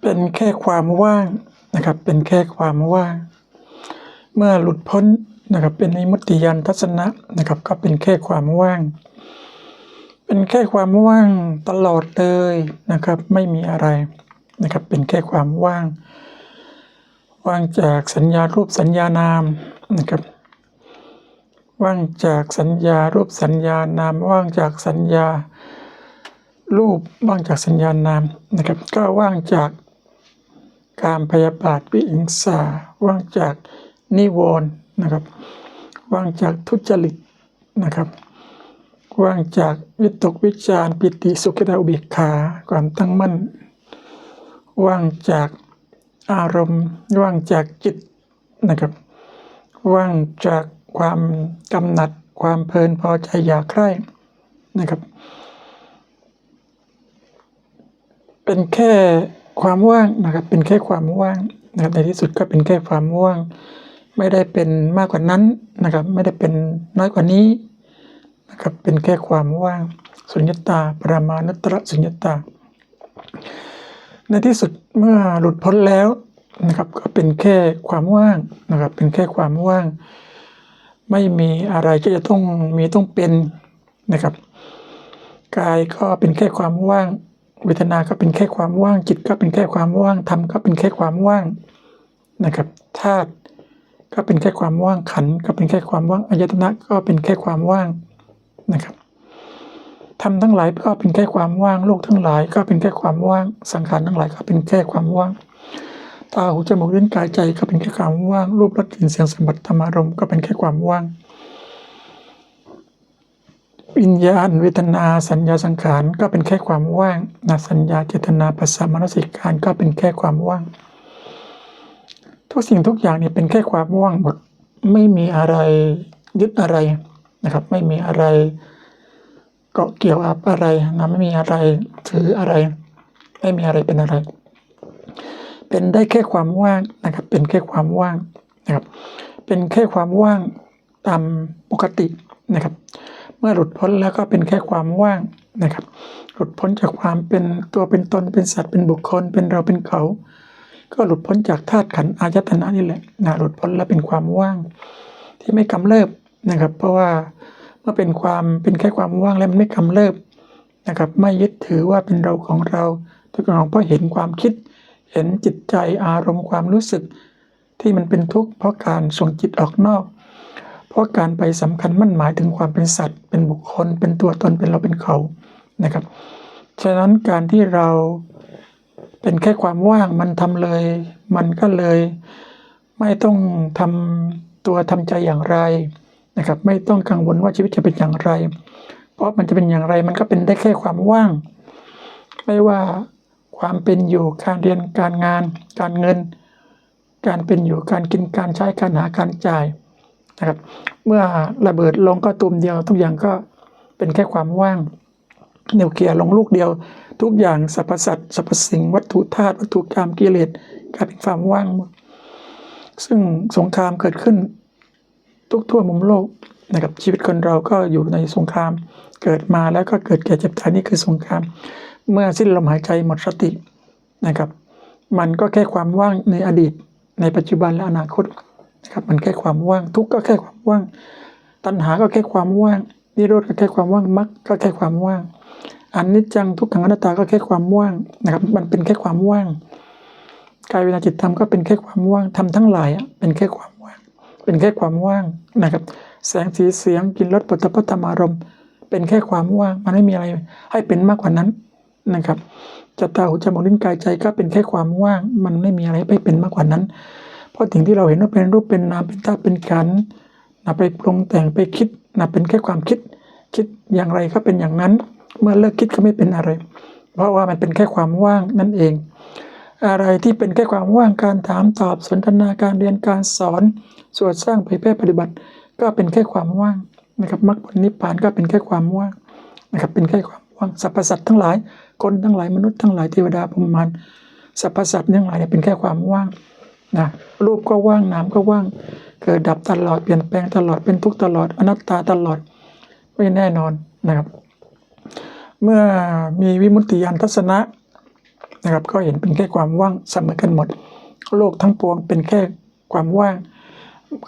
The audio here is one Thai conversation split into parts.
เป็นแค่ความว่างนะครับ เป็นแค่ความว่าง เมื่อหลุดพ้นนะครับ เป็นนิมุตติยานทัศนะนะครับ ก็เป็นแค่ความว่าง เป็นแค่ความว่างตลอดเลยนะครับ ไม่มีอะไรนะครับ เป็นแค่ความว่าง ว่างจากสัญญารูปสัญญานามนะครับ ว่างจากสัญญารูปสัญญานาม ว่างจากสัญญารูปว่างจากสัญญานามนะครับ ก็ว่างจาก การพยาบาทวิหิงสาว่างจากนิวรณ์นะครับ ว่างจากทุจริตนะครับ ว่างจากวิตกวิจารปิติสุขิตาอุเบกขาความตั้งมั่น ว่างจากอารมณ์ ว่างจากจิตนะครับ ว่างจากความกำหนัดความเพลินพอใจอยากใคร่นะครับ เป็นแค่ ความว่างนะครับเป็นแค่ความว่างนะครับในที่สุดก็เป็นแค่ความว่าง ไม่ได้เป็นมากกว่านั้นนะครับ ไม่ได้เป็นน้อยกว่านี้นะครับเป็นแค่ความว่างสุญญตาปรามานุตตรสุญญตา ในที่สุดเมื่อหลุดพ้นแล้วนะครับก็เป็นแค่ความว่างนะครับ เป็นแค่ความว่าง ไม่มีอะไรที่จะต้องมีต้องเป็นนะครับกายก็เป็นแค่ความว่าง เวทนาก็เป็นแค่ความว่าง จิตก็เป็นแค่ความว่างธรรมก็เป็นแค่ความว่างนะครับธาตุก็เป็นแค่ความว่างขันก็เป็นแค่ความว่างอายตนะก็เป็นแค่ความว่างนะครับธรรมทั้งหลายก็เป็นแค่ความว่างโลกทั้งหลายก็เป็นแค่ความว่าง สังขารทั้งหลายก็เป็นแค่ความว่าง ตาหูจมูกลิ้นกายใจก็เป็นแค่ความว่างรูปรสกลิ่นเสียงสัมผัสธรรมารมก็เป็นแค่ความว่าง วิญญาณ เวทนา สัญญาสังขารก็เป็นแค่ความว่างนะสัญญาเจตนาภาษามนสิการก็เป็นแค่ความว่าง ทุกสิ่งทุกอย่างเนี่ยเป็นแค่ความว่างหมดไม่มีอะไรยึดอะไรนะครับ ไม่มีอะไรเกาะเกี่ยวอับอะไรนะไม่มีอะไรถืออะไร ไม่มีอะไรเป็นอะไร เป็นได้แค่ความว่างนะครับ เป็นแค่ความว่างนะครับ เป็นแค่ความว่างตามปกตินะครับ เมื่อหลุดพ้นแล้วก็เป็นแค่ความว่างนะครับ หลุดพ้นจากความเป็นตัวเป็นตนเป็นสัตว์เป็นบุคคล เป็นเราเป็นเขา ก็หลุดพ้นจากธาตุขันธ์อายตนะนี่แหละนะหลุดพ้นแล้วเป็นความว่าง ที่ไม่กำเริบนะครับ เพราะว่าเมื่อเป็นความเป็นแค่ความว่างแล้วมันไม่กำเริบนะครับไม่ยึดถือว่าเป็นเราของเราทุกอย่างเพราะเห็นความคิด เห็นจิตใจอารมณ์ความรู้สึก ที่มันเป็นทุกข์เพราะการส่งจิตออกนอก ราะการไปสำคัญมั่นหมายถึงความเป็นสัตว์ เป็นบุคคล เป็นตัวตนเป็นเราเป็นเขานะครับ ฉะนั้นการที่เราเป็นแค่ความว่างมันทำเลย มันก็เลย ไม่ต้องทำตัวทำใจอย่างไรนะครับ ไม่ต้องกังวลว่าชีวิตจะเป็นอย่างไร เพราะมันจะเป็นอย่างไรมันก็เป็นได้แค่ความว่าง ไม่ว่าความเป็นอยู่การเรียนการงาน การเงิน การเป็นอยู่การกินการใช้การหาการจ่าย นะครับ เมื่อระเบิดลงก็ตุ่มเดียว ทุกอย่างก็เป็นแค่ความว่างนิวเคลียร์ลงลูกเดียว ทุกอย่างสรรพสัตว์สรรพสิ่งวัตถุธาตุวัตถุกรรมกิเลสกลายเป็นความว่างหมดซึ่งสงครามเกิดขึ้น ทุกทั่วมุมโลกนะครับชีวิตคนเราก็อยู่ในสงครามเกิดมาแล้วก็เกิดแก่เจ็บตายนี่คือสงคราม เมื่อสิ้นลมหายใจหมดสตินะครับ มันก็แค่ความว่างในอดีต ในปัจจุบันและอนาคต นะครับมันแค่ความว่าง ทุกข์ก็แค่ความว่าง ตัณหาก็แค่ความว่าง นิโรธก็แค่ความว่างมรรคก็แค่ความว่างอันนิจจังทุกขังอนัตตาก็แค่ความว่างนะครับ มันเป็นแค่ความว่างกายเวลาจิตธรรมก็เป็นแค่ความว่างทำทั้งหลายเป็นแค่ความว่าง เป็นแค่ความว่างนะครับ แสงสีเสียงกินรสปุถะพัธรรมารมณ์เป็นแค่ความว่าง มันไม่มีอะไรให้เป็นมากกว่านั้นนะครับจัตตาหูจมูกลิ้นกายใจก็เป็นแค่ความว่าง มันไม่มีอะไรให้เป็นมากกว่านั้น ราะสิ่งที่เราเห็นว่าเป็นรูปเป็นนามเป็นธาตุเป็นขันนะไปปรุงแต่งไปคิดนะเป็นแค่ความคิด คิดอย่างไรก็เป็นอย่างนั้น เมื่อเลิกคิดก็ไม่เป็นอะไร เพราะว่ามันเป็นแค่ความว่างนั่นเอง อะไรที่เป็นแค่ความว่างการถามตอบสนทนาการเรียนการสอนสวดสร้างเผยแพร่ปฏิบัติ ก็เป็นแค่ความว่างนะครับมรรคผลนิพพานก็เป็นแค่ความว่างนะครับเป็นแค่ความว่างสรรพสัตว์ทั้งหลายคนทั้งหลายมนุษย์ทั้งหลายเทวดาพรหมมารสรรพสัตว์ทั้งหลายเนี่ยเป็นแค่ความว่าง นะรูปก็ว่างนามก็ว่าง เกิดดับตลอดเปลี่ยนแปลงตลอดเป็นทุกตลอดอนัตตาตลอดไม่แน่นอนนะครับ เมื่อมีวิมุตติยานทัศนะนะครับ ก็เห็นเป็นแค่ความว่างเสมอกันหมด โลกทั้งปวงเป็นแค่ความว่าง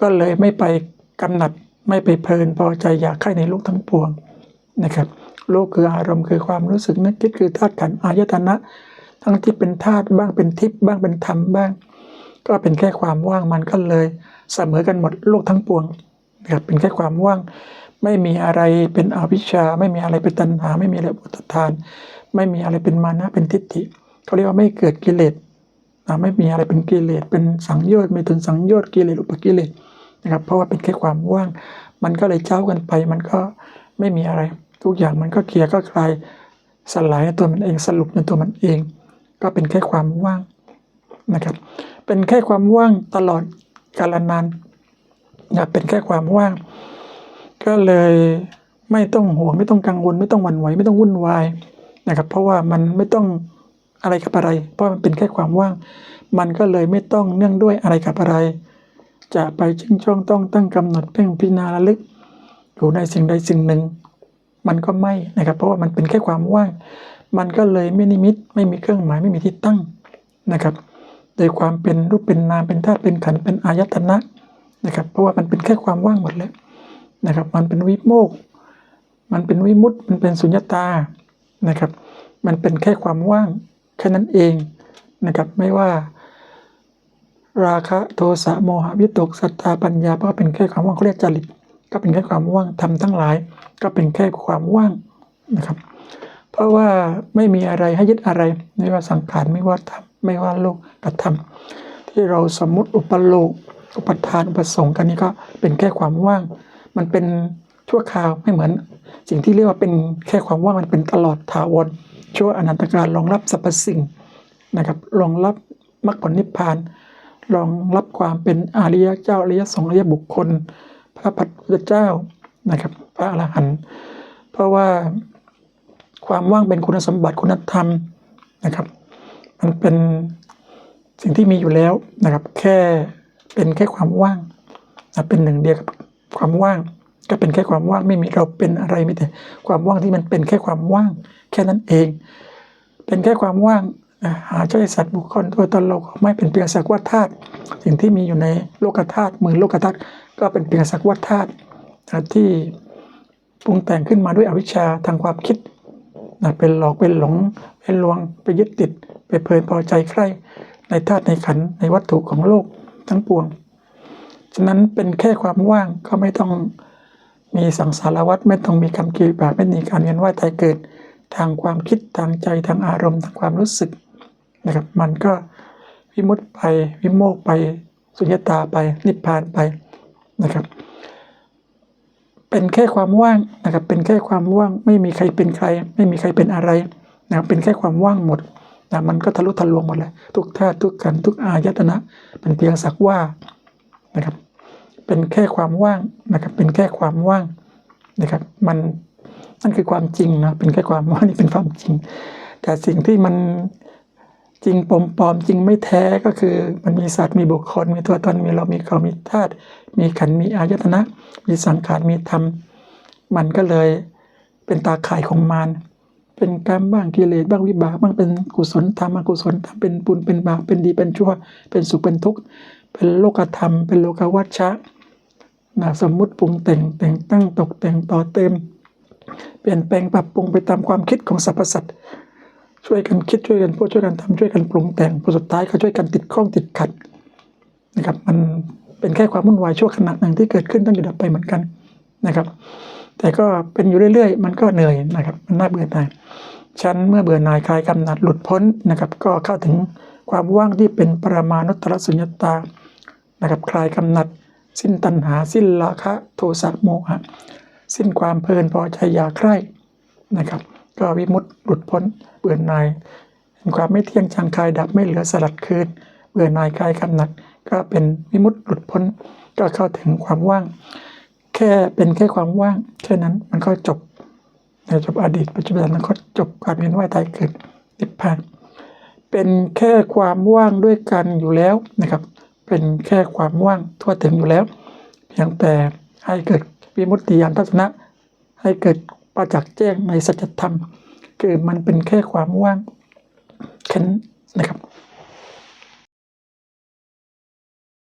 ก็เลยไม่ไปกำหนัดไม่ไปเพลินพอใจอยากใครในโลกทั้งปวงนะครับโลกคืออารมณ์คือความรู้สึกนึกคิดคือธาตุขันธ์อายตนะ ทั้งที่เป็นธาตุบ้างเป็นทิพย์บ้างเป็นธรรมบ้าง ก็เป็นแค่ความว่างมันก็เลยเสมอกันหมดโลกทั้งปวงนะครับเป็นแค่ความว่าง ไม่มีอะไรเป็นอวิชชา ไม่มีอะไรเป็นตัณหา ไม่มีอะไรเป็นอุททาน ไม่มีอะไรเป็นมานะเป็นทิฏฐิเขาเรียกว่าไม่เกิดกิเลสอ่าไม่มีอะไรเป็นกิเลสเป็นสังโยชน์ไม่ถึงสังโยชน์กิเลสอุปกิเลสนะครับเพราะว่าเป็นแค่ความว่าง มันก็เลยเจ้ากันไป มันก็ไม่มีอะไร ทุกอย่างมันก็เคลียร์ก็คลายสลายในตัวมันเองสรุปในตัวมันเอง ก็เป็นแค่ความว่างนะครับ เป็นแค่ความว่างตลอดกาลนานนะเป็นแค่ความว่าง ก็เลยไม่ต้องห่วงไม่ต้องกังวล ไม่ต้องหวั่นไหวไม่ต้องวุ่นวายนะครับ เพราะว่ามันไม่ต้องอะไรกับอะไร เพราะมันเป็นแค่ความว่าง มันก็เลยไม่ต้องเนื่องด้วยอะไรกับอะไร จะไปชิงช่องต้องตั้งกำหนดเพ่งพิจารณาระลึกอยู่ในสิ่งใดสิ่งหนึ่ง มันก็ไม่นะครับ เพราะว่ามันเป็นแค่ความว่าง มันก็เลยไม่นิมิตไม่มีเครื่องหมายไม่มีที่ตั้งนะครับ โดยความเป็นรูปเป็นนามเป็นธาตุเป็นขันธ์เป็นอายตนะนะครับ เพราะว่ามันเป็นแค่ความว่างหมดเลยนะครับ มันเป็นวิโมกข์มันเป็นวิมุตติมันเป็นสุญญตานะครับ มันเป็นแค่ความว่างแค่นั้นเองนะครับ ไม่ว่า ราคะโทสะโมหะวิตกสัตตาปัญญาก็เป็นแค่ความว่างเขาเรียกจริตก็เป็นแค่ความว่างทำทั้งหลาย ก็เป็นแค่ความว่างนะครับ เพราะว่าไม่มีอะไรให้ยึดอะไรไม่ว่าสังขารไม่ว่าธรรม ไม่ว่าโลกกับธรรม ที่เราสมมติอุปโลก อุปทานอุปสงค์กันนี้ก็เป็นแค่ความว่าง มันเป็นชั่วคราวไม่เหมือน สิ่งที่เรียกว่าเป็นแค่ความว่างมันเป็นตลอดถาวรชั่วอนันตการรองรับสรรพสิ่งนะครับรองรับมรรคผลนิพพานรองรับความเป็นอริยเจ้าอริยสงฆ์อริยบุคคล พระพัทธเจ้านะครับพระอรหันต์เพราะว่าความว่างเป็นคุณสมบัติคุณธรรมนะครับ มันเป็นสิ่งที่มีอยู่แล้วนะครับ แค่เป็นแค่ความว่างนะเป็นหนึ่งเดียวกับความว่าง ก็เป็นแค่ความว่างไม่มีเราเป็นอะไรไม่แต่ความว่างที่มันเป็นแค่ความว่าง แค่นั้นเอง เป็นแค่ความว่างหาช่สัตว์บุคคลตัวตนเราก็ไม่เป็นเพียงสักว่าธาตุสิ่งที่มีอยู่ในโลกธาตุหมื่นโลกธาตุก็เป็นเพียงสักว่าธาตุที่ปรุงแต่งขึ้นมาด้วยอวิชชาทางความคิดนะเป็นหลอกเป็นหลงเป็นลวงไปยึดติด ไปเพลินพอใจใคร่ในธาตุในขันในวัตถุของโลกทั้งปวง ฉะนั้นเป็นแค่ความว่างก็ไม่ต้องมีสังสารวัฏไม่ต้องมีกรรมกิริยาไม่มีการเวียนว่ายตายเกิด ทางความคิดทางใจทางอารมณ์ทางความรู้สึกนะครับ มันก็วิมุตติไปวิโมกข์ไปสุญญตาไปนิพพานไปนะครับ เป็นแค่ความว่างนะครับ เป็นแค่ความว่าง ไม่มีใครเป็นใคร ไม่มีใครเป็นอะไรนะครับเป็นแค่ความว่างหมด นะมันก็ทะลุทะลวงหมดเลยทุกธาตุทุกขันทุกอายตนะเป็นเพียงสักว่านะครับ เป็นแค่ความว่างนะครับ เป็นแค่ความว่างนะครับ มันนั่นคือความจริงนะเป็นแค่ความว่างนี่เป็นความจริง แต่สิ่งที่มันจริงปลอมปลอมจริงไม่แท้ก็คือมันมีสัตว์มีบุคคล มีตัวตนมีเรามีเขามีธาตุมีขันมีอายตนะ มีสังขารมีธรรม มันก็เลยเป็นตาข่ายของมาร เป็นกรรมบ้างกิเลสบ้างวิบากบ้างเป็นกุศลธรรมอกุศลธรรมเป็นบุญเป็นบาปเป็นดีเป็นชั่ว เป็นสุขเป็นทุกข์เป็นโลกธรรม เป็นโลกวัชชะนะสมมุติปรุงแต่งแต่งตั้งตกแต่งต่อเติม เปลี่ยนแปลงปรับปรุงไปตามความคิดของสรรพสัตว์ช่วยกันคิดช่วยกันพูดช่วยกันทำช่วยกันปรุงแต่งผลสุดท้ายก็ช่วยกันติดข้องติดขัดนะครับมันเป็นแค่ความวุ่นวายชั่วขณะหนึ่งที่เกิดขึ้นต้องอยู่ดับไปเหมือนกันนะครับ แต่ก็เป็นอยู่เรื่อยๆ มันก็เหนื่อยนะครับ มันน่าเบื่อหน่ายฉันเมื่อเบื่อหน่ายคลายกำหนัดหลุดพ้นนะครับ ก็เข้าถึงความว่างที่เป็นปรมานุตตรสุญญตานะครับคลายกำหนัด สิ้นตัณหาสิ้นราคะโทสะโมหะสิ้นความเพลินพอใจอยากใคร่นะครับ ก็วิมุตติหลุดพ้น เบื่อหน่ายเห็นความไม่เที่ยงจางคลายดับไม่เหลือสลัดคืนเบื่อหน่ายคลายกำหนัด ก็เป็นวิมุตติหลุดพ้น ก็เข้าถึงความว่าง ค่เป็นแค่ความว่างแค่นั้นมันก็จบจบอดีต ปัจจุบันแล้วก็จบการเวียนว่ายตายเกิดนิพพาน เป็นแค่ความว่างด้วยกันอยู่แล้วนะครับ เป็นแค่ความว่างทั่วถึงอยู่แล้ว เพียงแต่ให้เกิดวิมุตติยานทัศนะ ให้เกิดประจักษ์แจ้งในสัจธรรม คือมันเป็นแค่ความว่างแค่นั้นนะครับ